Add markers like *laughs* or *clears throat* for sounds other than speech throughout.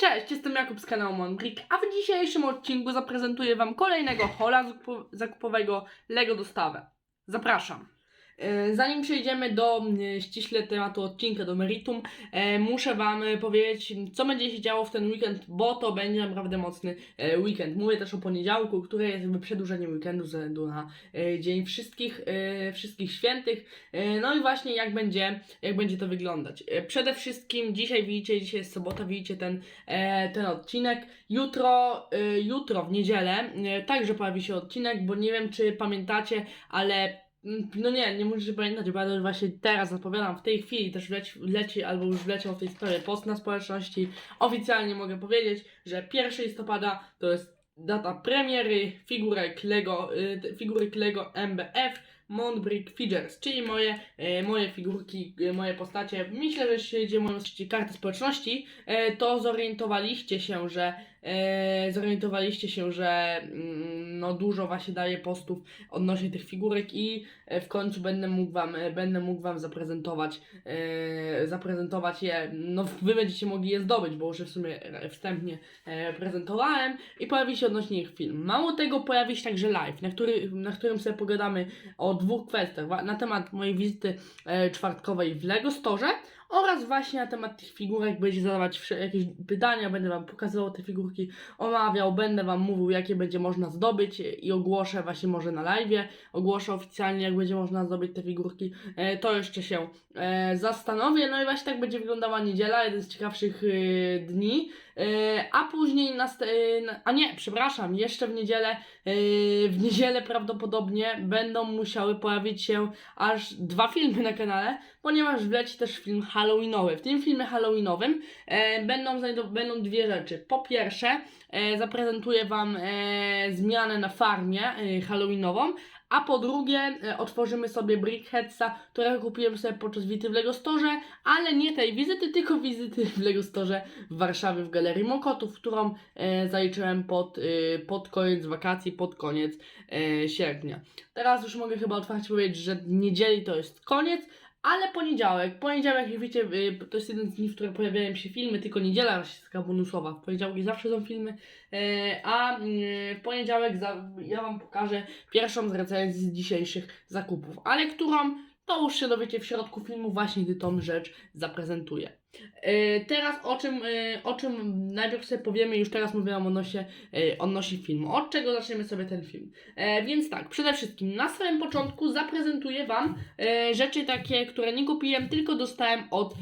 Cześć, jestem Jakub z kanału Monbrick, a w dzisiejszym odcinku zaprezentuję Wam kolejnego hola zakupo- zakupowego LEGO Dostawę. Zapraszam. E, Zanim przejdziemy do e, ściśle tematu odcinka, do meritum, e, muszę Wam e, powiedzieć, co będzie się działo w ten weekend, bo to będzie naprawdę mocny weekend. Mówię też o poniedziałku, który jest jakby przedłużeniem weekendu ze względu na Dzień Wszystkich, wszystkich Świętych. No i właśnie jak będzie, jak będzie to wyglądać. Przede wszystkim dzisiaj widzicie, dzisiaj jest sobota, widzicie ten, ten odcinek. Jutro, jutro w niedzielę także pojawi się odcinek, bo nie wiem czy pamiętacie, ale mm, no nie, nie musicie pamiętać, bo właśnie teraz zapowiadam, w tej chwili też leci, leci albo już wleciał w tej sprawie post na społeczności. Oficjalnie mogę powiedzieć, że 1 listopada to jest data premiery figurek Lego, y, figurek Lego MBF Montbrick Figures, czyli moje, e, moje figurki, e, moje postacie. Myślę, że jeśli idzie moją kartę społeczności, to zorientowaliście się, że zorientowaliście się, że mm, no dużo właśnie daje postów odnośnie tych figurek i e, w końcu będę mógł wam, e, będę mógł wam zaprezentować, e, zaprezentować je, no wy będziecie mogli je zdobyć, bo już w sumie e, wstępnie e, prezentowałem. I pojawi się odnośnie ich film. Mało tego, pojawi się także live, na, który, na którym sobie pogadamy o dwóch kwestiach, na temat mojej wizyty e, czwartkowej w Lego Store oraz właśnie na temat tych figurek będzie zadawać jakieś pytania, będę wam pokazywał te figurki, omawiał, będę wam mówił jakie będzie można zdobyć e, i ogłoszę właśnie może na live, ogłoszę oficjalnie jak będzie można zdobyć te figurki, e, to jeszcze się e, zastanowię, no i właśnie tak będzie wyglądała niedziela, jeden z ciekawszych e, dni, a później, nast- e, a nie, przepraszam, jeszcze w niedzielę, e, w niedzielę prawdopodobnie będą musiały pojawić się aż dwa filmy na kanale, ponieważ wleci też film Halloweenowy. W tym filmie Halloweenowym e, będą, będą dwie rzeczy. Po pierwsze, e, zaprezentuję Wam e, zmianę na farmie e, Halloweenową, a po drugie e, otworzymy sobie Brickheadsa, którego kupiłem sobie podczas wizyty w Lego Store, ale nie tej wizyty, *laughs* tylko wizyty w Lego Store w Warszawie w Galerii Mokotów, którą e, zaliczyłem pod, e, pod koniec wakacji, pod koniec e, sierpnia. Teraz już mogę chyba otwarcie powiedzieć, że niedzieli to jest koniec, ale poniedziałek, poniedziałek jak wiecie, y, to jest jeden z dni, w których pojawiają się filmy, tylko niedziela jest taka bonusowa, w poniedziałki zawsze są filmy, e, a mm, w poniedziałek ja Wam pokażę pierwszą z recenzji z dzisiejszych zakupów, ale którą to już się dowiecie w środku filmu, właśnie gdy tą rzecz zaprezentuję. E, Teraz o czym, e, o czym najpierw sobie powiemy, już teraz mówię Wam odnośnie, e, odnośnie filmu. Od czego zaczniemy sobie ten film? E, więc tak, przede wszystkim na samym początku zaprezentuję Wam e, rzeczy takie, które nie kupiłem, tylko dostałem od,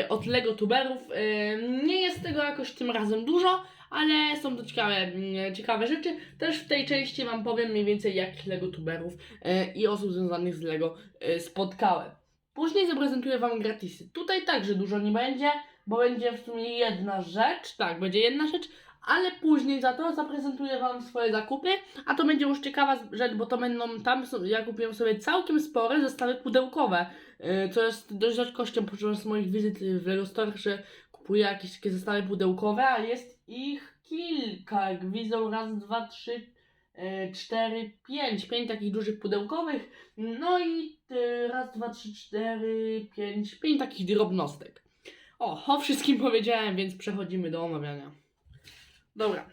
e, od Lego Tuberów. E, nie jest tego jakoś tym razem dużo, ale są to ciekawe, mm, ciekawe rzeczy. Też w tej części Wam powiem mniej więcej jak Lego Tuberów e, i osób związanych z Lego e, spotkałem. Później zaprezentuję Wam gratisy. Tutaj także dużo nie będzie, bo będzie w sumie jedna rzecz, tak, będzie jedna rzecz, ale później za to zaprezentuję Wam swoje zakupy, a to będzie już ciekawa rzecz, bo to będą tam, ja kupiłem sobie całkiem spore zestawy pudełkowe, yy, co jest dość rzadkością podczas moich wizyt w Lego Store, że kupuję jakieś takie zestawy pudełkowe, a jest ich kilka, widzą, raz, dwa, trzy, yy, cztery, pięć, pięć takich dużych pudełkowych, no i yy, raz, dwa, trzy, cztery, pięć, pięć takich drobnostek. O, o wszystkim powiedziałem, więc przechodzimy do omawiania. Dobra.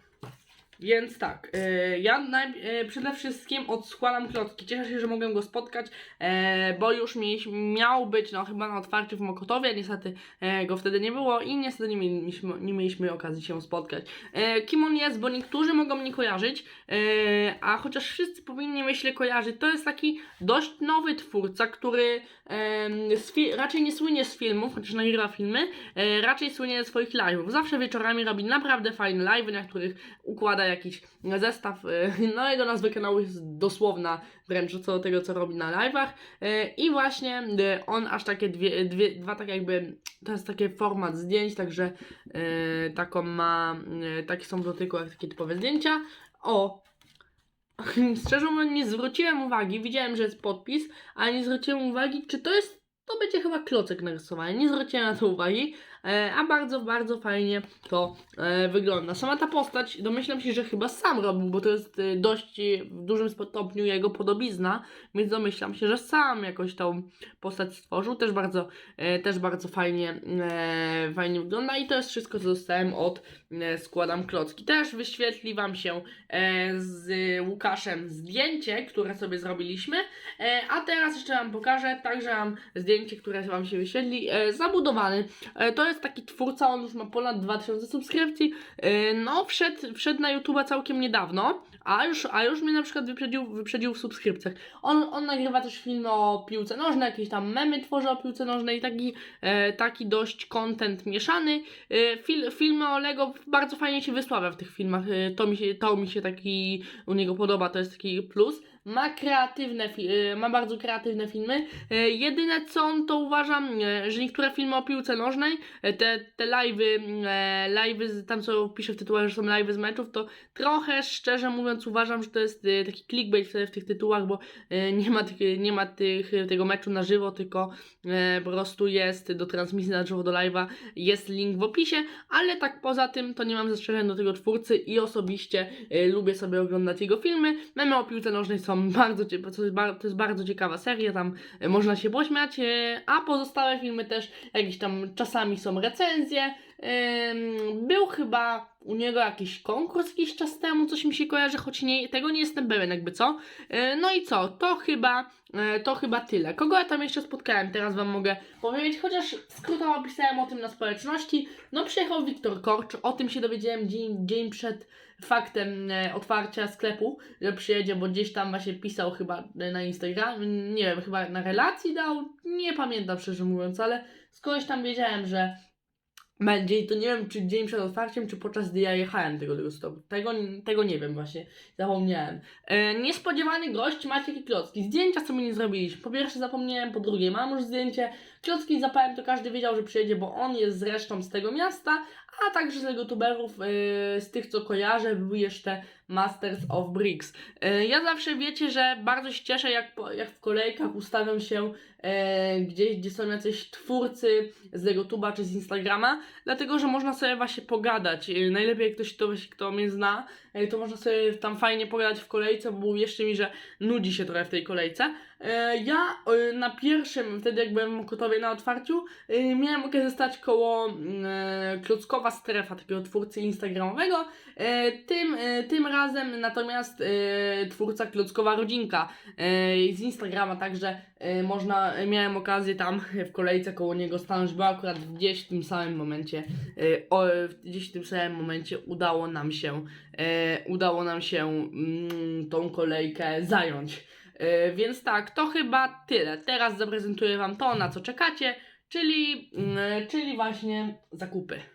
Więc tak, yy, ja naj, yy, przede wszystkim odskładam klocki. Cieszę się, że mogłem go spotkać, e, bo już miał być no chyba na otwarciu w Mokotowie, niestety e, go wtedy nie było i niestety nie mieliśmy, nie mieliśmy okazji się spotkać. E, kim on jest, bo niektórzy mogą mnie kojarzyć, a chociaż wszyscy powinni myślę kojarzyć, to jest taki dość nowy twórca, który raczej nie słynie z filmów, chociaż nagrywa filmy, raczej słynie ze swoich live'ów. Zawsze wieczorami robi naprawdę fajne live'y, na których układa jakiś zestaw. e, *laughs* No jego nazwa kanału jest dosłowna wręcz co do tego, co robi na live'ach. E, I właśnie e, on aż takie dwie, dwie, dwa tak jakby, to jest taki format zdjęć, także taką ma, takie są w dotyku jak takie typowe zdjęcia. O! *laughs* Szczerze mówiąc nie zwróciłem uwagi, widziałem, że jest podpis, ale nie zwróciłem uwagi, czy to jest, to będzie chyba klocek narysowany, nie zwróciłem na to uwagi, a bardzo, bardzo fajnie to e, wygląda. Sama ta postać, domyślam się, że chyba sam robił, bo to jest e, dość e, w dużym stopniu jego podobizna, więc domyślam się, że sam jakoś tą postać stworzył. Też bardzo, e, też bardzo fajnie, e, fajnie wygląda i to jest wszystko, co dostałem od e, Składam Klocki. Też wyświetli Wam się e, z Łukaszem zdjęcie, które sobie zrobiliśmy, e, a teraz jeszcze Wam pokażę, także mam zdjęcie, które Wam się wyświetli, e, zabudowany. E, to jest taki twórca, on już ma ponad 2000 subskrypcji, e, no wszedł, wszedł na YouTube'a całkiem niedawno, a już, a już mnie na przykład wyprzedził, wyprzedził w subskrypcjach. On, on nagrywa też filmy o piłce nożnej, jakieś tam memy tworzy o piłce nożnej, taki, e, taki dość content mieszany. E, fil, filmy o Lego bardzo fajnie się wysławia w tych filmach, e, to, mi się, to mi się taki u niego podoba, to jest taki plus. Ma kreatywne, e, ma bardzo kreatywne filmy. E, jedyne co on to uważam, e, że niektóre filmy o piłce nożnej, te, te live'y, e, live'y, tam co pisze w tytułach, że są live'y z meczów, to trochę szczerze mówiąc uważam, że to jest taki clickbait w, tych tytułach, bo nie ma, tych, nie ma tych, tego meczu na żywo, tylko po prostu jest do transmisji na żywo, do live'a, jest link w opisie, ale tak poza tym to nie mam zastrzeżeń do tego twórcy i osobiście lubię sobie oglądać jego filmy. Memy o piłce nożnej są *laughs* bardzo, cie- to jest, to jest bardzo ciekawa seria, tam e, można się pośmiać, e, a pozostałe filmy też jakieś tam czasami są recenzje. Był chyba u niego jakiś konkurs jakiś czas temu, coś mi się kojarzy, choć nie, tego nie jestem pewien jakby co. E, No i co, to chyba, e, to chyba tyle. Kogo ja tam jeszcze spotkałem, teraz wam mogę powiedzieć, chociaż skrótowo pisałem o tym na społeczności. No przyjechał Wiktor Korcz, o tym się dowiedziałem dzień, dzień przed faktem e, otwarcia sklepu, że przyjedzie, bo gdzieś tam właśnie pisał chyba na Instagram, nie wiem, chyba na relacji dał, nie pamiętam szczerze mówiąc, ale skądś tam wiedziałem, że będzie i to nie wiem, czy dzień przed otwarciem, czy podczas gdy ja jechałem tego do stopu. Tego, tego nie wiem właśnie, zapomniałem. E, niespodziewany gość Maciek i Klocki. Zdjęcia sobie nie zrobiliśmy. Po pierwsze zapomniałem, po drugie mam już zdjęcie. Klocki zapałem, to każdy wiedział, że przyjedzie, bo on jest zresztą z tego miasta, a także z youtuberów, e, z tych co kojarzę, był jeszcze Masters of Bricks. E, ja zawsze wiecie, że bardzo się cieszę, jak, jak w kolejkach ustawiam się e, gdzieś, gdzie są jacyś twórcy z YouTube'a czy z Instagrama, dlatego że można sobie właśnie pogadać. Najlepiej jak ktoś, kto, kto mnie zna, to można sobie tam fajnie pogadać w kolejce, bo uwierzcie mi, że nudzi się trochę w tej kolejce. E, Ja e, na pierwszym, wtedy jak byłem w Mokotowie na otwarciu, e, miałem okazję stać koło mm, Klockowa Strefa, takiego twórcy instagramowego. Tym, tym razem natomiast twórca Klockowa Rodzinka z Instagrama, także można, miałem okazję tam w kolejce koło niego stanąć, bo akurat gdzieś w tym samym momencie, gdzieś w tym samym momencie udało nam się, udało nam się mm, tą kolejkę zająć. E, Więc tak, to chyba tyle. Teraz zaprezentuję Wam to, na co czekacie, czyli, mm, czyli właśnie zakupy.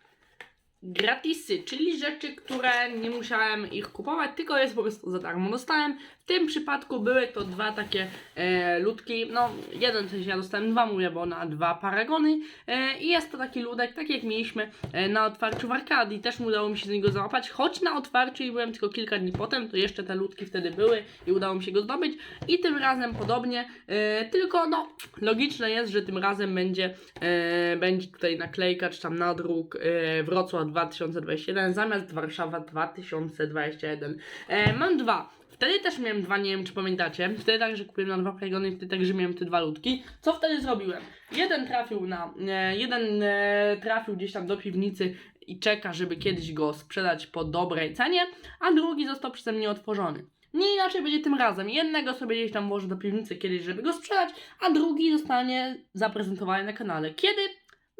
Gratisy, czyli rzeczy, które nie musiałem ich kupować, tylko jest po prostu za darmo. Dostałem, w tym przypadku były to dwa takie e, ludki, no jeden sensie ja dostałem dwa, mówię, bo na dwa paragony. E, i jest to taki ludek, tak jak mieliśmy e, na otwarciu w Arkadii, też udało mi się z niego załapać, choć na otwarciu i byłem tylko kilka dni potem, to jeszcze te ludki wtedy były i udało mi się go zdobyć. I tym razem podobnie, e, tylko no logiczne jest, że tym razem będzie, e, będzie tutaj naklejka, czy tam nadruk e, Wrocław 2021 zamiast Warszawa 2021. E, mam dwa. Wtedy też miałem dwa, nie wiem czy pamiętacie. Wtedy także kupiłem na dwa paragony, wtedy także miałem te dwa ludki. Co wtedy zrobiłem? Jeden trafił na. E, jeden e, trafił gdzieś tam do piwnicy i czeka, żeby kiedyś go sprzedać po dobrej cenie, a drugi został przeze mnie otworzony. Nie inaczej będzie tym razem. Jednego sobie gdzieś tam włożę do piwnicy kiedyś, żeby go sprzedać, a drugi zostanie zaprezentowany na kanale. Kiedy?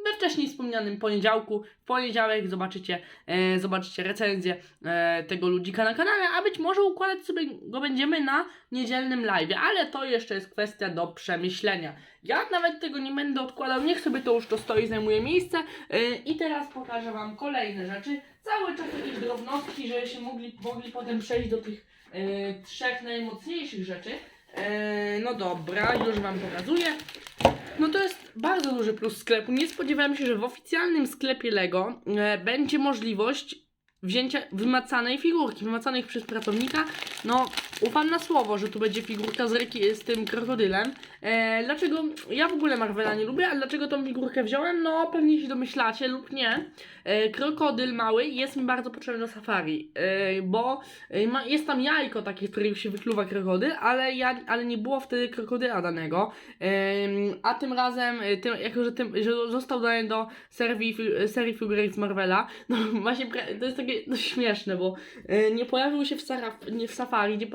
We wcześniej wspomnianym poniedziałku. W poniedziałek zobaczycie, e, zobaczycie recenzję e, tego ludzika na kanale, a być może układać sobie go będziemy na niedzielnym live, ale to jeszcze jest kwestia do przemyślenia. Ja nawet tego nie będę odkładał, niech sobie to już to stoi, zajmuje miejsce. E, I teraz pokażę Wam kolejne rzeczy. Cały czas jakieś drobnostki, żebyście mogli, mogli potem przejść do tych e, trzech najmocniejszych rzeczy. E, no dobra, już Wam pokazuję. No to jest bardzo duży plus sklepu. Nie spodziewałem się, że w oficjalnym sklepie Lego e, będzie możliwość wzięcia wymacanej figurki, wymacanej przez pracownika. No, ufam na słowo, że tu będzie figurka z, reki, z tym krokodylem. E, dlaczego ja w ogóle Marvela nie lubię, ale dlaczego tą figurkę wziąłem? No, pewnie się domyślacie lub nie. E, krokodyl mały jest mi bardzo potrzebny do safari, e, bo e, ma, jest tam jajko takie, z którego się wykluwa krokodyl, ale, ja, ale nie było wtedy krokodyla danego. Em, a tym razem, e, tym, jako że, tym, że został dany do serii, serii figurek z Marvela, no *laughs* właśnie to jest takie no, śmieszne, bo e, nie pojawił się w, Saraf, nie w Safari, gdzie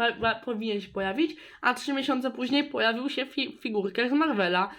powinien się pojawić, a trzy miesiące później pojawił się w fi, figurkach z Marvela.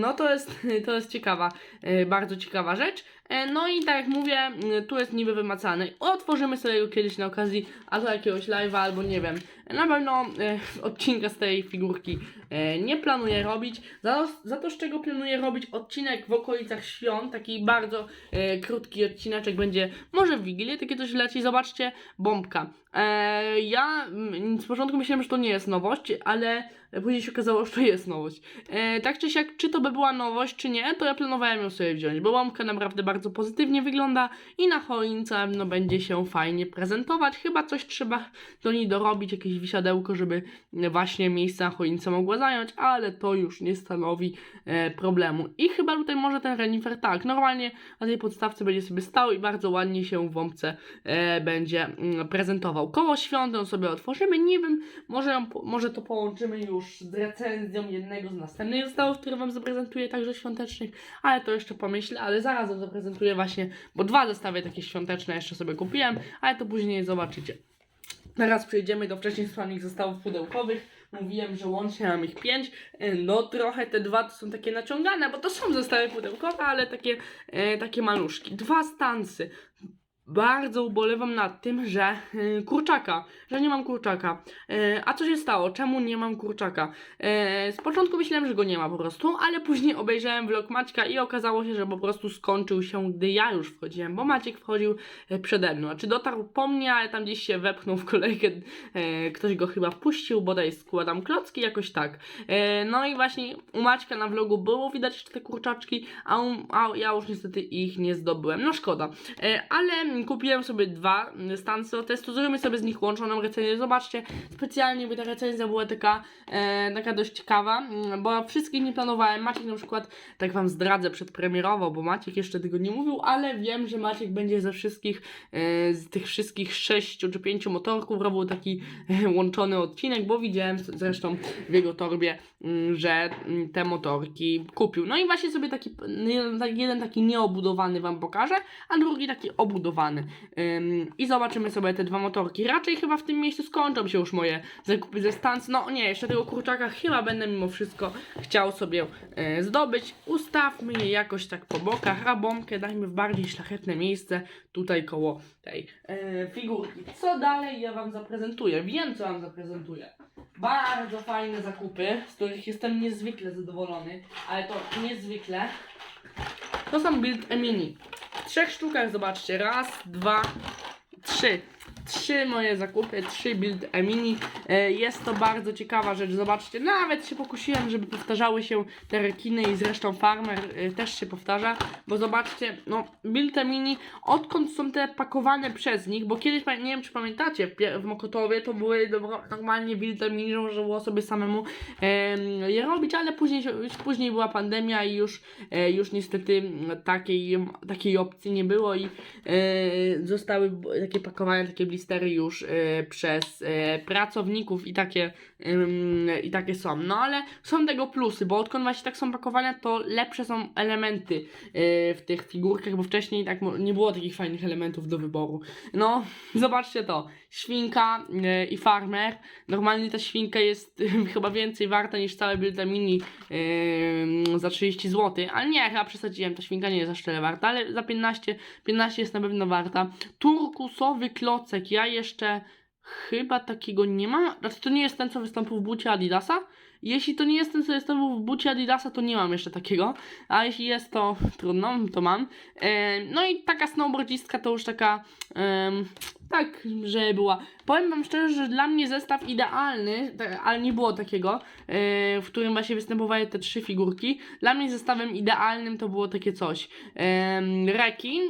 No to jest, *laughs* to jest ciekawa, e, bardzo ciekawa rzecz. E, No i tak jak mówię, m, tu jest niby wymacany. Otworzymy sobie go kiedyś na okazji, a to jakiegoś live'a albo nie wiem. Na pewno e, *laughs* odcinka z tej figurki e, nie planuję robić. Za, za to, z czego planuję robić odcinek w okolicach świąt, taki bardzo e, krótki odcineczek będzie może w Wigilię, takie coś leci. Zobaczcie, bombka. E, ja mm, z początku myślałem, że to nie jest nowość, ale później się okazało, że to jest nowość. E, tak czy siak, czy to by była nowość, czy nie, to ja planowałem ją sobie wziąć, bo bombka naprawdę bardzo pozytywnie wygląda i na choince no, będzie się fajnie prezentować. Chyba coś trzeba do niej dorobić, jakieś wisiadełko, żeby właśnie miejsce na choince mogła zająć, ale to już nie stanowi e, problemu. I chyba tutaj może ten renifer tak, normalnie na tej podstawce będzie sobie stał i bardzo ładnie się w bombce e, będzie mm, prezentował. Koło świąt sobie otworzymy, nie wiem, może, ją, może to połączymy już z recenzją jednego z następnych zestawów, które Wam zaprezentuję, także świątecznych, ale to jeszcze pomyślę, ale zaraz Wam zaprezentuję właśnie, bo dwa zestawy takie świąteczne jeszcze sobie kupiłem, ale to później zobaczycie. Teraz przejdziemy do wcześniej wspomnianych zestawów pudełkowych. Mówiłem, że łącznie mam ich pięć. E, No trochę te dwa to są takie naciągane, bo to są zestawy pudełkowe, ale takie, e, takie maluszki. Dwa stansy. Bardzo ubolewam nad tym, że e, kurczaka, że nie mam kurczaka. E, a co się stało? Czemu nie mam kurczaka? E, z początku myślałem, że go nie ma po prostu, ale później obejrzałem vlog Maćka i okazało się, że po prostu skończył się, gdy ja już wchodziłem, bo Maciek wchodził przede mną. Znaczy dotarł po mnie, ale tam gdzieś się wepchnął w kolejkę, ktoś go chyba wpuścił, bodaj składam klocki, jakoś tak. No i właśnie u Maćka na vlogu było widać te kurczaczki, a, u, a ja już niestety ich nie zdobyłem. No szkoda. Ale *clears throat* kupiłem sobie dwa stansy do testu, zrobimy sobie z nich łączoną recenzję. Zobaczcie, specjalnie by ta recenzja była taka, e, taka dość ciekawa, bo wszystkich nie planowałem. Maciek na przykład, tak wam zdradzę przedpremierowo, bo Maciek jeszcze tego nie mówił, ale wiem, że Maciek będzie ze wszystkich, e, z tych wszystkich sześciu czy pięciu motorków robił taki e, łączony odcinek, bo widziałem zresztą w jego torbie, mm, że mm, te motorki kupił. No i właśnie sobie taki- jeden taki nieobudowany wam pokażę, a drugi taki obudowany. Ym, I zobaczymy sobie te dwa motorki. Raczej chyba w tym miejscu skończą się już moje zakupy ze stancji. No nie, jeszcze tego kurczaka chyba będę mimo wszystko chciał sobie e, zdobyć. Ustawmy je jakoś tak po bokach, a bombkę dajmy w bardziej szlachetne miejsce, tutaj koło tej e, figurki. Co dalej ja wam zaprezentuję? Wiem, co wam zaprezentuję. Bardzo fajne zakupy, z których jestem niezwykle zadowolony, ale to niezwykle. To są Build a Mini. W trzech sztukach zobaczcie. Raz, dwa, trzy. Trzy moje zakupy, trzy Build a Mini. E, Jest to bardzo ciekawa rzecz. Zobaczcie, nawet się pokusiłem, żeby powtarzały się te rekiny i zresztą Farmer e, też się powtarza, bo zobaczcie, no Build a Mini, odkąd są te pakowane przez nich, bo kiedyś, nie wiem czy pamiętacie, w, Mokotowie to były normalnie Build a Mini, że było sobie samemu em, je robić, ale później, później była pandemia i już, e, już niestety takiej, takiej opcji nie było i zostały takie pakowane, takie blistery już e, przez e, pracowników i takie, i takie są. No ale są tego plusy, bo odkąd właśnie tak są pakowane, to lepsze są elementy e, w tych figurkach, bo wcześniej tak nie było takich fajnych elementów do wyboru. No, *laughs* zobaczcie to. Świnka e, i farmer. Normalnie ta świnka jest *laughs* chyba więcej warta niż całe Build Mini e, za 30 zł, ale nie, chyba przesadziłem, ta świnka nie jest aż tyle warta, ale za 15, 15 jest na pewno warta. Turkusowy klocek, ja jeszcze chyba takiego nie mam. Znaczy to nie jest ten, co wystąpił w bucie Adidasa. Jeśli to nie jest ten, co wystąpił w bucie Adidasa, to nie mam jeszcze takiego. A jeśli jest, to trudno, to mam. E, no i taka snowboardzistka to już taka, tak, że była. Powiem wam szczerze, że dla mnie zestaw idealny, ale nie było takiego, e, w którym właśnie występowały te trzy figurki. Dla mnie zestawem idealnym to było takie coś. Em, rekin,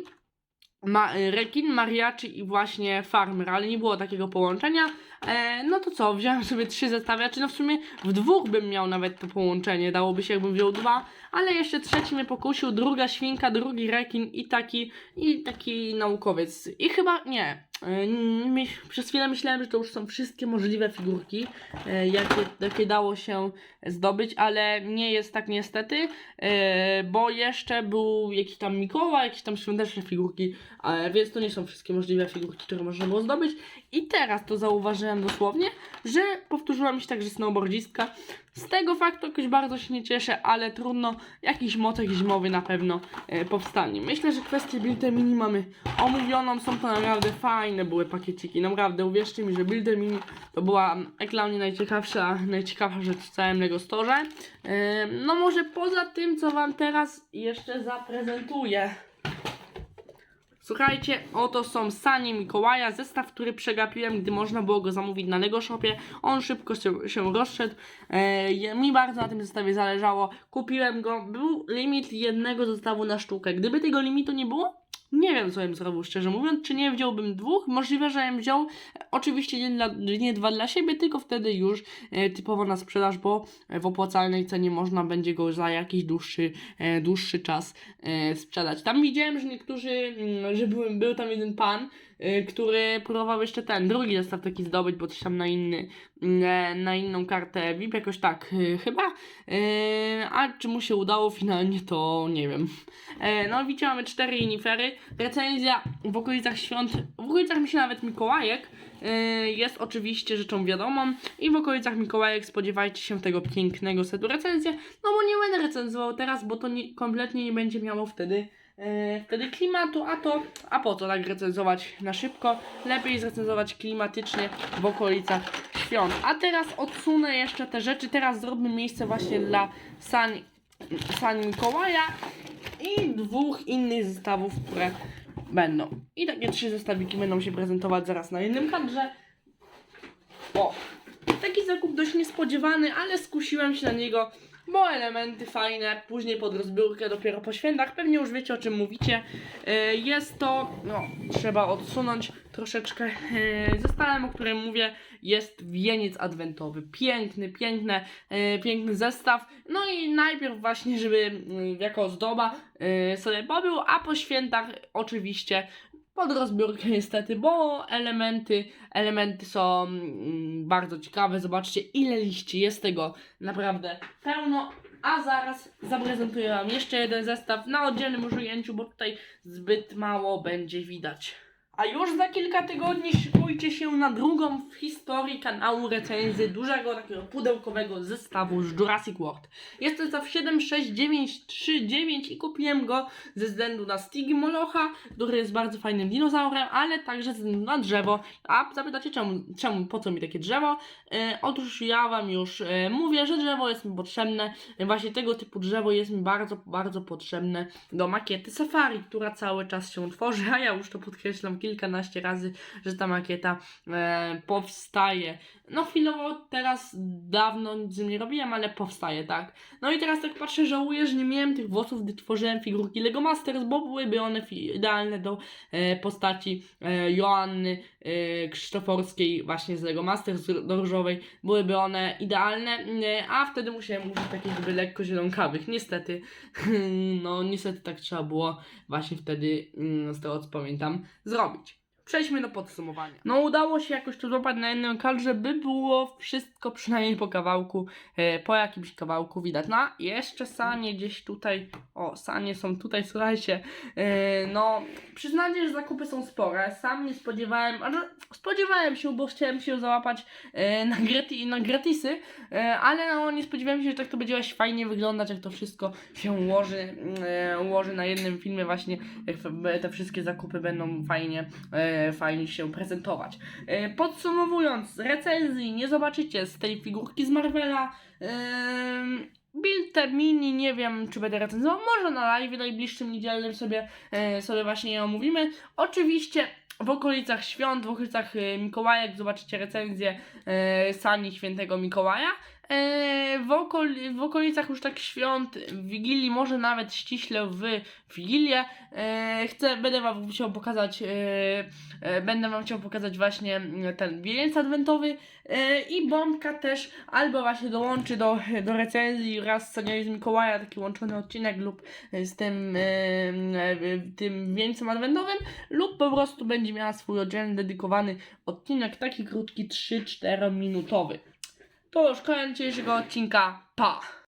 ma, rekin, mariachi i właśnie farmer, ale nie było takiego połączenia. E, no to co, wziąłem sobie trzy zestawy, czy no w sumie w dwóch bym miał nawet to połączenie, dałoby się jakbym wziął dwa, ale jeszcze trzeci mnie pokusił, druga świnka, drugi rekin i taki, i taki naukowiec. I chyba, nie, e, przez chwilę myślałem, że to już są wszystkie możliwe figurki, e, jakie, jakie dało się zdobyć, ale nie jest tak niestety, e, bo jeszcze był jakiś tam Mikołaj, jakieś tam świąteczne figurki, więc to nie są wszystkie możliwe figurki, które można było zdobyć. I teraz to zauważyłem dosłownie, że powtórzyła mi się także snowboardzistka. Z tego faktu jakoś bardzo się nie cieszę, ale trudno, jakiś mocek zimowy na pewno e, powstanie. Myślę, że kwestię Build Mini mamy omówioną, są to naprawdę fajne były pakieciki, naprawdę uwierzcie mi, że Build Mini to była mm, jak dla mnie najciekawsza, najciekawsza rzecz w całym Lego Store. E, no może poza tym, co Wam teraz jeszcze zaprezentuję. Słuchajcie, oto są sanie Mikołaja, zestaw, który przegapiłem, gdy można było go zamówić na Lego Shopie. On szybko się, się rozszedł. E, mi bardzo na tym zestawie zależało. Kupiłem go. Był limit jednego zestawu na sztukę. Gdyby tego limitu nie było, nie wiem, co bym zrobił, szczerze mówiąc. Czy nie wziąłbym dwóch? Możliwe, że bym wziął. Oczywiście nie, dla, nie dwa dla siebie, tylko wtedy już e, typowo na sprzedaż, bo w opłacalnej cenie można będzie go za jakiś dłuższy, e, dłuższy czas e, sprzedać. Tam widziałem, że niektórzy, mm, że był, był tam jeden pan, który próbował jeszcze ten drugi zestaw taki zdobyć, bo coś tam na inny, na inną kartę VIP, jakoś tak e, chyba. E, a czy mu się udało finalnie, to nie wiem. E, no widzicie, mamy cztery inifery. Recenzja w okolicach świąt, w okolicach mi się nawet Mikołajek jest oczywiście rzeczą wiadomą i w okolicach Mikołajek spodziewajcie się tego pięknego setu recenzję, no bo nie będę recenzował teraz, bo to nie, kompletnie nie będzie miało wtedy wtedy klimatu, a to, a po co tak recenzować na szybko? Lepiej zrecenzować klimatycznie w okolicach świąt. A teraz odsunę jeszcze te rzeczy, teraz zrobimy miejsce właśnie dla San, San Mikołaja i dwóch innych zestawów, które będą. I takie trzy zestawiki będą się prezentować zaraz na jednym kadrze. O, taki zakup dość niespodziewany, ale skusiłem się na niego, bo elementy fajne, później pod rozbiórkę dopiero po świętach, pewnie już wiecie o czym mówicie. E, Jest to, no, trzeba odsunąć troszeczkę e, zestawem, o którym mówię, jest wieniec adwentowy. Piękny, piękny, e, piękny zestaw. No i najpierw właśnie, żeby mm, jako ozdoba sobie pobył, a po świętach oczywiście pod rozbiórkę niestety, bo elementy, elementy są mm, bardzo ciekawe. Zobaczcie ile liści jest tego naprawdę pełno. A zaraz zaprezentuję Wam jeszcze jeden zestaw na oddzielnym ujęciu, bo tutaj zbyt mało będzie widać. A już za kilka tygodni szykujcie się na drugą w historii kanału recenzję dużego takiego pudełkowego zestawu z Jurassic World. Jest to zestaw 76939 i kupiłem go ze względu na Stigi Molocha, który jest bardzo fajnym dinozaurem, ale także ze względu na drzewo. A zapytacie czemu, czemu po co mi takie drzewo? E, otóż ja Wam już e, mówię, że drzewo jest mi potrzebne. E, właśnie tego typu drzewo jest mi bardzo, bardzo potrzebne do makiety Safari, która cały czas się tworzy, a ja już to podkreślam kilkanaście razy, że ta makieta e, powstaje. No chwilowo teraz dawno nic z tym nie robiłem, ale powstaje, tak. No i teraz tak patrzę, żałuję, że nie miałem tych włosów, gdy tworzyłem figurki Lego Masters, bo byłyby one idealne do e, postaci e, Joanny Krzysztoforskiej właśnie z Lego Masters do różowej. Byłyby one idealne, e, a wtedy musiałem użyć takich jakby lekko zielonkawych. Niestety, *laughs* no niestety tak trzeba było właśnie wtedy, mm, z tego co pamiętam, zrobić. Przejdźmy do podsumowania. No udało się jakoś to złapać na jednym kadrze, by było wszystko przynajmniej po kawałku, e, po jakimś kawałku widać. No jeszcze sanie gdzieś tutaj, o sanie są tutaj, słuchajcie, e, no przyznacie, że zakupy są spore. Sam nie spodziewałem, a że spodziewałem się, bo chciałem się załapać e, na, grati, na gratisy, ale no nie spodziewałem się, że tak to będzie właśnie fajnie wyglądać, jak to wszystko się ułoży, ułoży na jednym filmie właśnie, jak te- wszystkie zakupy będą fajnie fajnie się prezentować. E, Podsumowując, recenzji nie zobaczycie z tej figurki z Marvela. Em, Build mini, nie wiem czy będę recenzował, może na live najbliższym niedzielnym sobie, e, sobie właśnie je omówimy. Oczywiście w okolicach świąt, w okolicach e, Mikołajek zobaczycie recenzję e, Sani Świętego Mikołaja. E, w, okoli, w okolicach już tak świąt, w Wigilii, może nawet ściśle w Wigilię, e, chcę, będę wam chciał pokazać, e, będę wam chciał pokazać właśnie ten wieniec adwentowy i bombka też albo właśnie dołączy do, do recenzji wraz z Seniorem z Mikołaja taki łączony odcinek lub z tym, tym wieńcem adwentowym lub po prostu będzie miała swój oddzielny, dedykowany odcinek, taki krótki 3-4 minutowy. To już koniec dzisiejszego odcinka. Pa!